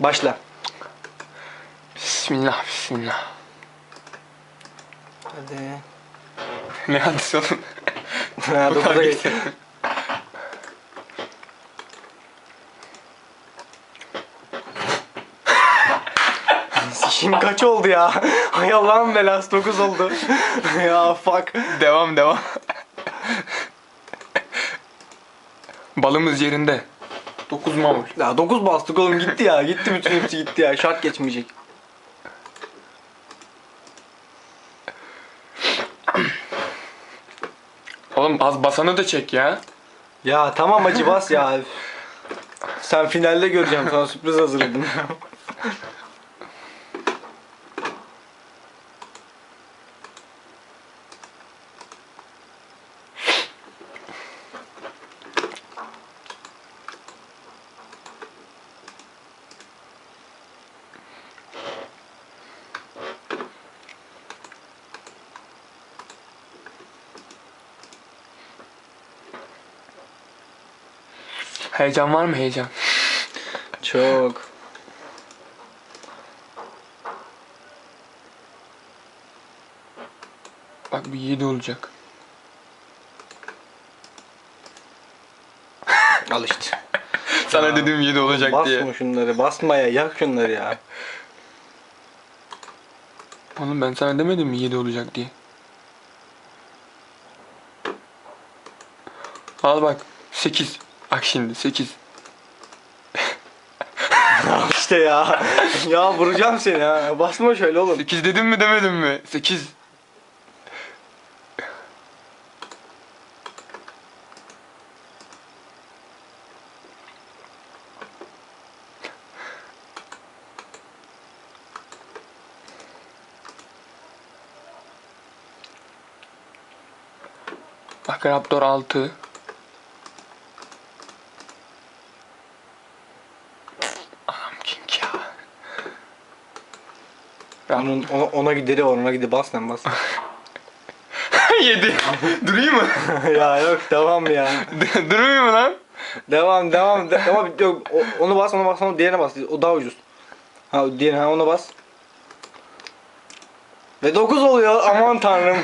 Başla. Bismillah bismillah. Hadi. Ne hadisi oğlum? Ha, Bu dokuza kadar geçti. Şimdi kaç oldu ya? Ay Allah'ın belası 9 oldu. ya fuck. Devam devam. Balımız yerinde. 9 mamul. Ya 9 bastık oğlum gitti ya. Gitti bütün hepsi gitti ya. Şart geçmeyecek. Oğlum az basanı da çek ya. Ya tamam acı bas ya. Sen finalde göreceğim sana sürpriz hazırladım. Heyecan var mı heyecan? Çok. Bak bir 7 olacak. Al işte. Sana dedim 7 olacak Basma diye. şunları. Basma ya. Yak şunları ya. Oğlum ben sana demedim mi 7 olacak diye. Al bak 8. Bak şimdi 8. Al işte ya. ya vuracağım seni ha. Basma şöyle oğlum. 8 dedim mi demedim mi? 8. Bak Raptor 6. Onun, ona, ona gideri var. Ona gideri bas lan bas. 7. Durayım mı? ya yok devam ya. Durmuyor mu lan? Devam devam. De, ama yok, o- onu bas onu bas onu diğerine bas. O daha ucuz. Ha diğerine ha ona bas. Ve 9 oluyor aman tanrım.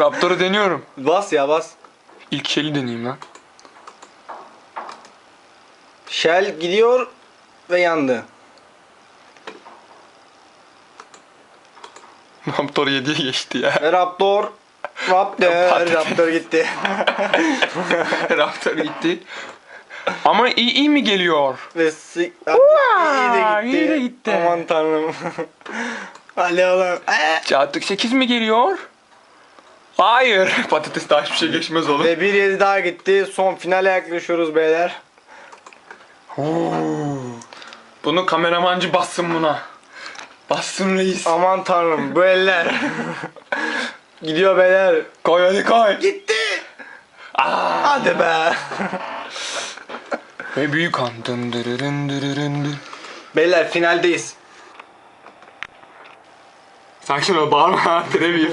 Raptor'u deniyorum. bas ya bas. İlk şeyi deneyeyim lan. Shell gidiyor ve yandı. Raptor 7'ye geçti ya. Raptor Raptor, Raptor gitti. Raptor gitti. Ama iyi, iyi mi geliyor? Ve si- iyi de gitti. iyi de gitti. Aman tanrım. Hadi oğlum. Ee. Çağattık 8 mi geliyor? Hayır. Patates daha hiçbir şey geçmez oğlum. Ve bir yedi daha gitti. Son finale yaklaşıyoruz beyler. Bunu kameramancı bassın buna. Bassın reis. Aman tanrım bu eller. Gidiyor beyler. Koy hadi koy. Gitti. Aa. Hadi be. Ve büyük an. Dın dırırın dırırın dın. Beyler finaldeyiz. Sakin ol bağırma. Birebir.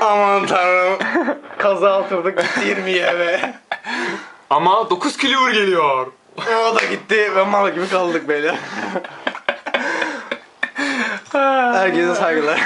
Aman tanrım. Kaza altırdık gitti 20'ye be. Ama 9 kilo geliyor. O da gitti ve mal gibi kaldık beyler. Herkese saygılar.